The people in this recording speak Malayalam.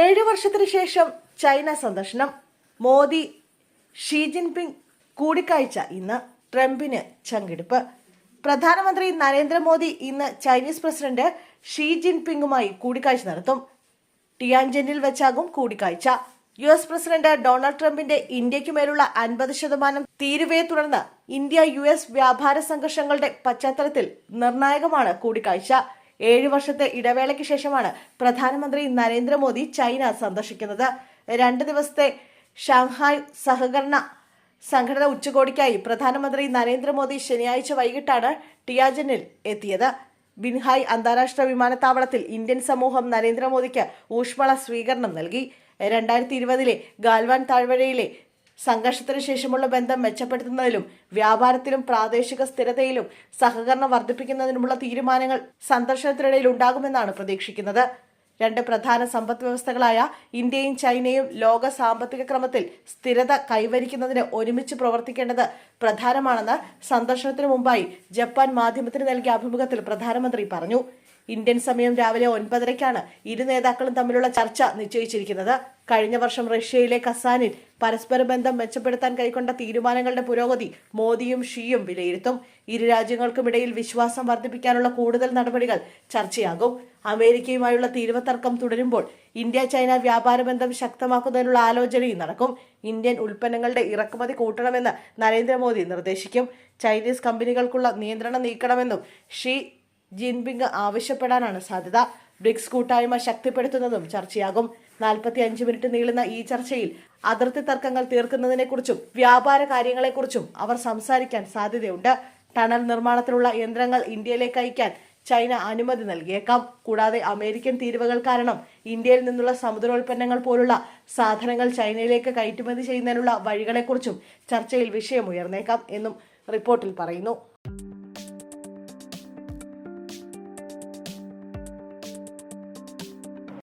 ഏഴ് വർഷത്തിനു ശേഷം ചൈന സന്ദർശനം. മോദി ഷീ ജിൻപിങ് കൂടിക്കാഴ്ച ഇന്ന് ട്രംപിന് ചങ്കെടുപ്പ്. പ്രധാനമന്ത്രി നരേന്ദ്രമോദി ഇന്ന് ചൈനീസ് പ്രസിഡന്റ് ഷീ ജിൻപിങ്ങുമായി കൂടിക്കാഴ്ച നടത്തും. ടിയാൻജനിൽ വെച്ചാകും കൂടിക്കാഴ്ച. യു എസ് പ്രസിഡന്റ് ഡൊണാൾഡ് ട്രംപിന്റെ ഇന്ത്യയ്ക്ക് മേലുള്ള അൻപത് ശതമാനം തീരുവയെ തുടർന്ന് ഇന്ത്യ യു എസ് വ്യാപാര സംഘർഷങ്ങളുടെ പശ്ചാത്തലത്തിൽ നിർണായകമാണ് കൂടിക്കാഴ്ച. ഏഴ് വർഷത്തെ ഇടവേളയ്ക്ക് ശേഷമാണ് പ്രധാനമന്ത്രി നരേന്ദ്രമോദി ചൈന സന്ദർശിക്കുന്നത്. രണ്ട് ദിവസത്തെ ഷാങ്ഹായ് സഹകരണ സംഘടന ഉച്ചകോടിക്കായി പ്രധാനമന്ത്രി നരേന്ദ്രമോദി ശനിയാഴ്ച വൈകിട്ടാണ് ടിയാജനിൽ എത്തിയത്. ബിൻഹായ് അന്താരാഷ്ട്ര വിമാനത്താവളത്തിൽ ഇന്ത്യൻ സമൂഹം നരേന്ദ്രമോദിക്ക് ഊഷ്മള സ്വീകരണം നൽകി. രണ്ടായിരത്തി ഇരുപതിലെ ഗാൽവാൻ താഴ്വരയിലെ സംഘർഷത്തിന് ശേഷമുള്ള ബന്ധം മെച്ചപ്പെടുത്തുന്നതിലും വ്യാപാരത്തിലും പ്രാദേശിക സ്ഥിരതയിലും സഹകരണം വർദ്ധിപ്പിക്കുന്നതിനുമുള്ള തീരുമാനങ്ങൾ സന്ദർശനത്തിനിടയിൽ ഉണ്ടാകുമെന്നാണ് പ്രതീക്ഷിക്കുന്നത്. രണ്ട് പ്രധാന സമ്പദ് വ്യവസ്ഥകളായ ഇന്ത്യയും ചൈനയും ലോക സാമ്പത്തിക ക്രമത്തിൽ സ്ഥിരത കൈവരിക്കുന്നതിന് ഒരുമിച്ച് പ്രവർത്തിക്കേണ്ടത് പ്രധാനമാണെന്ന് സന്ദർശനത്തിന് മുമ്പായി ജപ്പാൻ മാധ്യമത്തിന് നൽകിയ അഭിമുഖത്തിൽ പ്രധാനമന്ത്രി പറഞ്ഞു. ഇന്ത്യൻ സമയം രാവിലെ ഒൻപതരയ്ക്കാണ്. ഇരു നേതാക്കളും തമ്മിലുള്ള ചർച്ച നിശ്ചയിച്ചിരിക്കുന്നത്. കഴിഞ്ഞ വർഷം റഷ്യയിലെ കസാനിൽ പരസ്പര ബന്ധം മെച്ചപ്പെടുത്താൻ കൈക്കൊണ്ട തീരുമാനങ്ങളുടെ പുരോഗതി മോദിയും ഷിയും വിലയിരുത്തും. ഇരു രാജ്യങ്ങൾക്കുമിടയിൽ വിശ്വാസം വർദ്ധിപ്പിക്കാനുള്ള കൂടുതൽ നടപടികൾ ചർച്ചയാകും. അമേരിക്കയുമായുള്ള തീരുവത്തർക്കം തുടരുമ്പോൾ ഇന്ത്യ ചൈന വ്യാപാര ബന്ധം ശക്തമാക്കുന്നതിനുള്ള ആലോചനയും നടക്കും. ഇന്ത്യൻ ഉൽപ്പന്നങ്ങളുടെ ഇറക്കുമതി കൂട്ടണമെന്ന് നരേന്ദ്രമോദി നിർദ്ദേശിക്കും. ചൈനീസ് കമ്പനികൾക്കുള്ള നിയന്ത്രണം നീക്കണമെന്നും ഷീ ജിൻപിങ് ആവശ്യപ്പെടാനാണ് സാധ്യത. ബ്രിക്സ് കൂട്ടായ്മ ശക്തിപ്പെടുത്തുന്നതും ചർച്ചയാകും. നാൽപ്പത്തി അഞ്ച് മിനിറ്റ് നീളുന്ന ഈ ചർച്ചയിൽ അതിർത്തി തർക്കങ്ങൾ തീർക്കുന്നതിനെക്കുറിച്ചും വ്യാപാര കാര്യങ്ങളെക്കുറിച്ചും അവർ സംസാരിക്കാൻ സാധ്യതയുണ്ട്. ടണൽ നിർമ്മാണത്തിലുള്ള യന്ത്രങ്ങൾ ഇന്ത്യയിലേക്ക് അയക്കാൻ ചൈന അനുമതി നൽകിയേക്കാം. കൂടാതെ അമേരിക്കൻ തീരുവകൾ കാരണം ഇന്ത്യയിൽ നിന്നുള്ള സമുദ്രോൽപ്പന്നങ്ങൾ പോലുള്ള സാധനങ്ങൾ ചൈനയിലേക്ക് കയറ്റുമതി ചെയ്യുന്നതിനുള്ള വഴികളെക്കുറിച്ചും ചർച്ചയിൽ വിഷയമുയർന്നേക്കാം എന്നും റിപ്പോർട്ടിൽ പറയുന്നു.